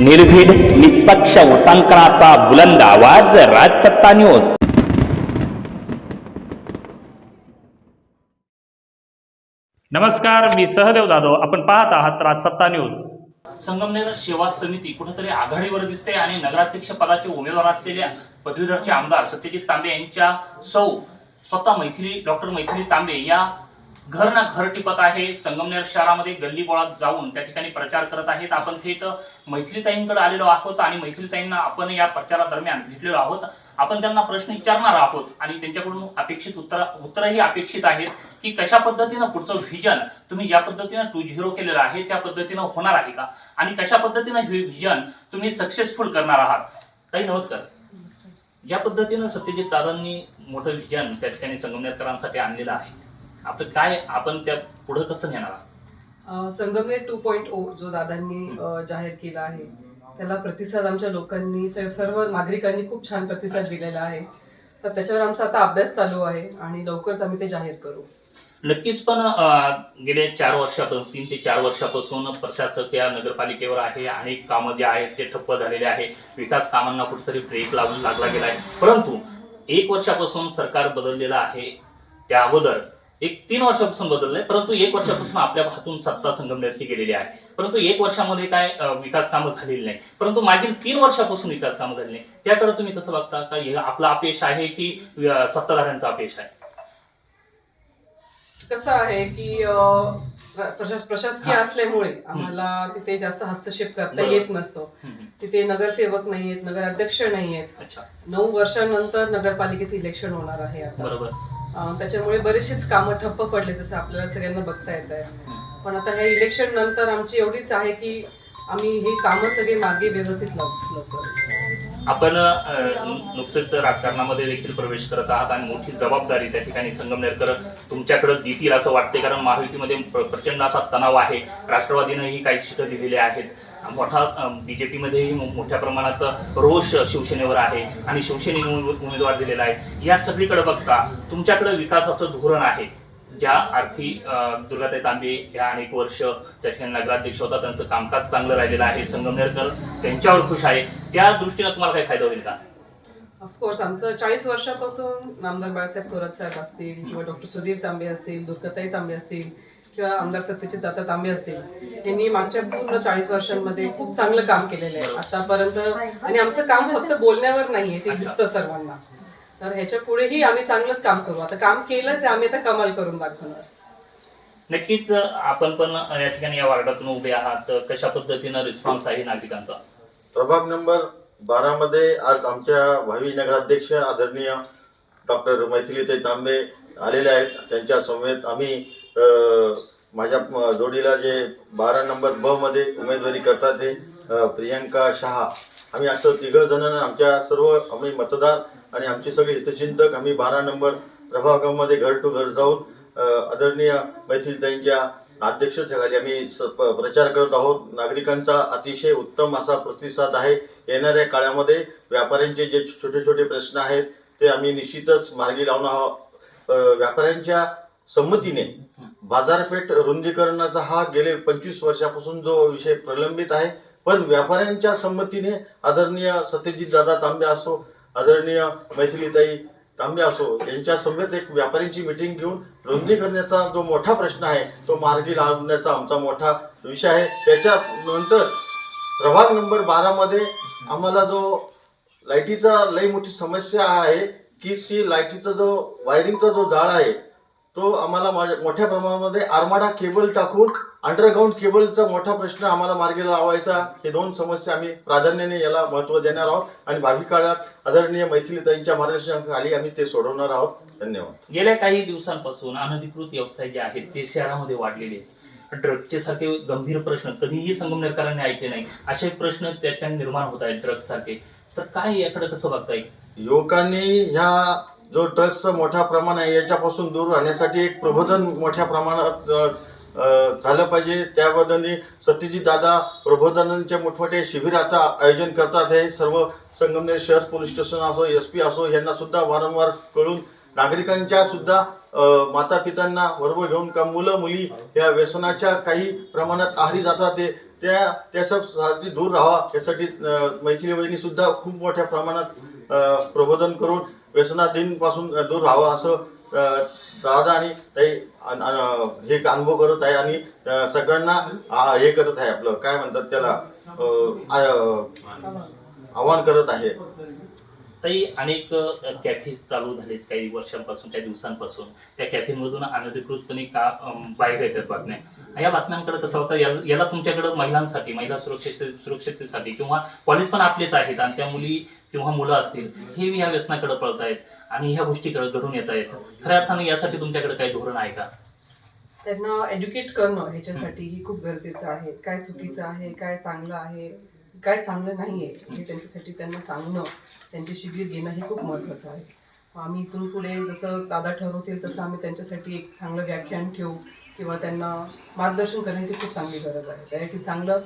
निर्भीड निष्पक्ष उटांकनाचा बुलंद आवाज राजसत्ता न्यूज. नमस्कार मी सहदेव जाधव. आपण पाहत आहात राजसत्ता न्यूज. संगमनेर सेवा समिती कुठेतरी आघाडीवर दिसते आणि नगराध्यक्ष पदाचे उमेदवार असलेल्या पदवीधरचे आमदार सत्यजित तांबे यांच्या सौ स्वतः मैथिली डॉक्टर मैथिली तांबे या घर ना घर टिपत आहे. संगमनेर शहरामध्ये गल्ली बोळात जाऊन त्या ठिकाणी प्रचार करत आहेत. आपण थेट मैथिलीताईंकडे आलेलो आहोत आणि मैथिलीताईंना आपण या प्रचारादरम्यान भेटलेलो आहोत. आपण त्यांना प्रश्न विचारणार आहोत आणि त्यांच्याकडून अपेक्षित उत्तर उत्तरही अपेक्षित आहेत की कशा पद्धतीनं पुढचं व्हिजन तुम्ही ज्या पद्धतीनं टू झिरो केलेलं आहे त्या पद्धतीनं होणार आहे का? आणि कशा पद्धतीनं हे व्हिजन तुम्ही सक्सेसफुल करणार आहात? ताई नमस्कार. ज्या पद्धतीनं सत्यजित दादांनी मोठं व्हिजन त्या ठिकाणी संगमनेरकरांसाठी आणलेलं आहे आपलं काय आपण त्या पुढं कसं नेणार संगमनेर टू पॉईंट ओ जो दादांनी जाहीर केला आहे त्याला प्रतिसाद आमच्या लोकांनी सर्व नागरिकांनी खूप छान प्रतिसाद दिलेला आहे. तर त्याच्यावर आमचा आता अभ्यास चालू आहे आणि लवकरच आम्ही ते जाहीर करू. नक्कीच पण गेल्या चार वर्षापासून तीन ते चार वर्षापासून प्रशासक या नगरपालिकेवर आहे अनेक कामं जे आहेत ते ठप्प झालेले आहे. विकास कामांना कुठेतरी ब्रेक लावून लागला गेला आहे. परंतु एक वर्षापासून सरकार बदललेलं आहे त्या अगोदर एक तीन वर्षापासून बदललंय परंतु एक वर्षापासून आपल्या हातून सत्ता संगमनेरची गेलेली आहे. परंतु एक वर्षामध्ये काय विकास कामं झालेली नाही. परंतु मागील तीन वर्षापासून विकास कामं झाली नाही. त्याकडे तुम्ही कसं बघता? का आपलं अपयश आहे की सत्ताधाऱ्यांचं अपयश आहे? कसं आहे की प्रशासकीय. असल्यामुळे आम्हाला तिथे जास्त हस्तक्षेप करता. येत नसतो. तिथे नगरसेवक नाही आहेत नगराध्यक्ष नाही आहेत नऊ वर्षांनंतर नगरपालिकेचं इलेक्शन होणार आहे आता. बरोबर. त्याच्यामुळे बरेचशीच कामं ठप्प पडले जसं आपल्याला सगळ्यांना बघता येत आहे. पण आता ह्या इलेक्शन नंतर आमची एवढीच आहे की आम्ही ही कामं सगळी मागे व्यवस्थित लावू लवकर आपण नुकतेच राजकारणामध्ये देखील प्रवेश करत आहात आणि मोठी जबाबदारी त्या ठिकाणी संगमनेरकर तुमच्याकडे देतील असं वाटते कारण महायुतीमध्ये प्रचंड असा तणाव आहे. राष्ट्रवादीनंही काही शिटं दिलेले आहेत. मोठा बीजेपीमध्येही मोठ्या प्रमाणात रोष शिवसेनेवर आहे आणि शिवसेनेने उमे- उमेदवार दिलेला आहे. या सगळीकडे बघता तुमच्याकडे विकासाचं धोरण आहे. ज्या अर्थी दुर्गाताई तांबे या अनेक वर्ष त्या ठिकाणी नगराध्यक्ष होता त्यांचं कामकाज चांगलं राहिलेलं आहे संगमनेरकर त्यांच्यावर खुश आहे. त्या दृष्टीनं तुम्हाला काही फायदा होईल का? ऑफकोर्स आमचं चाळीस वर्षापासून आमदार बाळासाहेब थोरात साहेब असतील किंवा डॉक्टर सुधीर तांबे असतील दुर्गाताई तांबे असतील किंवा आमदार सत्यजित दादा तांबे असतील यांनी मागच्या पूर्ण चाळीस वर्षांमध्ये खूप चांगलं काम केलेलं आहे. आतापर्यंत आणि आमचं काम फक्त बोलण्यावर नाहीये ते दिसतं सर्वांना. तर ह्याच्या पुढेही आम्ही चांगलंच काम करू. आता काम केलंच आहे आम्ही आता कमाल करून दाखवणार. नक्कीच आपण पण या ठिकाणी या वार्डातून उभे आहात. कशा पद्धतीनं रिस्पॉन्स आहे नागरिकांचा? प्रभाग नंबर बारा मध्ये आज आमच्या भावी नगराध्यक्ष आदरणीय डॉक्टर मैथिलीताई तांबे आलेले आहेत. त्यांच्या समेत आम्ही माझ्या जोडीला जे बारा नंबर ब मध्ये उमेदवारी करतात ते प्रियंका शहा. आम्ही असं तिघ जण आमच्या सर्व आम्ही मतदार आणि आमचे सगळे हितचिंतक आम्ही बारा नंबर प्रभागामध्ये घर टू घर जाऊन आदरणीय मैथिलताईंच्या अध्यक्षतेखाली आम्ही स- प- प्रचार करत आहोत. नागरिकांचा अतिशय उत्तम असा प्रतिसाद आहे. येणाऱ्या काळामध्ये व्यापाऱ्यांचे जे छोटे छोटे प्रश्न आहेत ते आम्ही निश्चितच मार्गी लावून आहोत. व्यापाऱ्यांच्या संमतीने बाजारपेठ रुंदीकरणाचा हा गेले पंचवीस वर्षापासून जो विषय प्रलंबित आहे पण व्यापाऱ्यांच्या संमतीने आदरणीय सत्यजित दादा तांबे असो आदरणीय मैथिलीताई तांबे असो यांच्या समेत एक व्यापाऱ्यांची मिटिंग घेऊन नोंदणी करण्याचा जो मोठा प्रश्न आहे तो मार्गी लावण्याचा आमचा मोठा विषय आहे. त्याच्यानंतर प्रभाग नंबर बारामध्ये आम्हाला जो लाईटीचा लई मोठी समस्या आहे की ती लाईटीचा जो वायरिंगचा जो जाळ आहे तो आम्हाला माझ्या- मोठ्या प्रमाणामध्ये आरमाडा केबल टाकून अंडरग्राऊंड केबलचा मोठा प्रश्न आम्हाला मार्गी लावायचा. हे दोन समस्या आम्ही प्राधान्याने याला महत्त्व देणार आहोत. आणि भावी काळात आदरणीय मैथिलीताईंच्या मार्गदर्शनाखाली आम्ही ते सोडवणार आहोत. धन्यवाद. गेल्या काही दिवसांपासून अनधिकृत व्यवसाय जे आहेत ते शहरामध्ये वाढलेले आहेत. ड्रग्जचे सारखे गंभीर प्रश्न कधीही संगमनेरकरांनी ऐकले नाही. असे प्रश्न त्या ठिकाणी निर्माण होत आहेत ड्रग्ज सारखे. तर काय याकडे कसं बघता येईल युवकांनी ह्या जो ड्रग्सचा मोठा प्रमाण आहे याच्यापासून दूर राहण्यासाठी एक प्रबोधन मोठ्या प्रमाणात झालं पाहिजे. त्याबद्दल सत्यजी दादा प्रबोधनांच्या मोठमोठे शिबिराचं आयोजन करतात. हे सर्व संगमनेर शहर पोलीस स्टेशन असो एस पी असो यांना सुद्धा वारंवार कळून नागरिकांच्या सुद्धा माता पित्यांना बरोबर घेऊन का मुलं मुली या व्यसनाच्या काही प्रमाणात आहारी जातात ते त्या त्यासाठी दूर राहा. यासाठी मैथिली वहिनी सुद्धा खूप मोठ्या प्रमाणात प्रबोधन करून व्यसनाधीनपासून दूर राहावं असं दादा आणि ताई हे अनुभव करत आहे आणि सगळ्यांना हे करत आहे आपलं. काय म्हणतात त्याला? आव्हान आवाहन करत आहे. ताई अनेक कॅफे चालू झालेत काही वर्षांपासून काही दिवसांपासून. त्या कॅफेमधून अनधिकृतपणे का बाहेर येतात बातम्या? या बातम्यांकडे कसं होतं? याला याला तुमच्याकडे महिलांसाठी महिला सुरक्षित सुरक्षिततेसाठी किंवा कॉलेज पण आपलेच आहेत आणि त्या मुली किंवा मुलं असतील हे मी या व्यसनाकडे पळत आहेत आणि ह्या गोष्टीकडे घडून येत आहेत खऱ्या अर्थाने यासाठी तुमच्याकडे काही धोरण आहे का? त्यांना एज्युकेट करणं ह्याच्यासाठी ही खूप गरजेचं आहे. काय चुकीचं आहे काय चांगलं आहे काय चांगलं नाही आहे हे त्यांच्यासाठी त्यांना सांगणं त्यांचे शिबिर घेणं हे खूप महत्त्वाचं आहे. आम्ही इथून पुढे जसं दादा ठरवतील तसं आम्ही त्यांच्यासाठी एक चांगलं व्याख्यान ठेवू किंवा त्यांना मार्गदर्शन करण्याची खूप चांगली गरज आहे. त्यासाठी चांगलं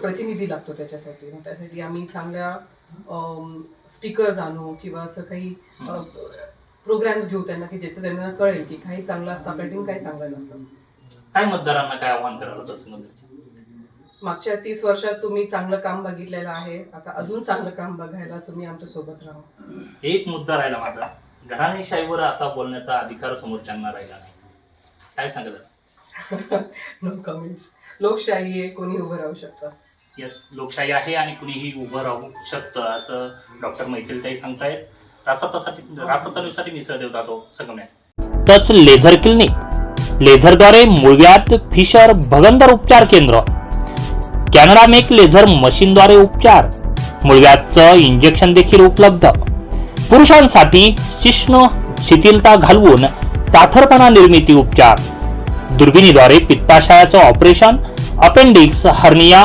प्रतिनिधी लागतो त्याच्यासाठी. मग त्यासाठी आम्ही चांगल्या स्पीकर्स आणू किंवा असं काही प्रोग्राम्स घेऊ त्यांना की ज्याचं त्यांना कळेल की काही चांगलं असतं आपल्याकडे काही चांगलं नसतं. काय मतदारांना काय आव्हान करायला तसं मागच्या तीस वर्षात तुम्ही चांगलं काम बघितलेलं आहे. आता अजून चांगलं काम बघायला तुम्ही आमच्यासोबत राहा. एक मुद्दा राहिला माझा. घराणेशाहीवर आता बोलण्याचा अधिकार समोरच्यांना राहिला नाही. काय सांगत? नो कमेंट्स लोकशाही आहे कोणी उभं राहू शकतं. यस लोकशाही आहे आणि कुणीही उभं राहू शकतं असं डॉक्टर मैथिलताई सांगतायत. राजसत्तासाठी राजसत्ता मी सहदेव जातो संगमनेर. Laser clinic. लेझरद्वारे मुळव्यात फिशर भगंदर उपचार केंद्र. कॅनडा मेक लेझर मशीनद्वारे उपचार. मुळव्यातचं इंजेक्शन देखील उपलब्ध. पुरुषांसाठी शिष्ण शिथिलता घालवून ताठरपणा निर्मिती उपचार. दुर्बिणीद्वारे पित्ताशयाचं ऑपरेशन. Appendix hernia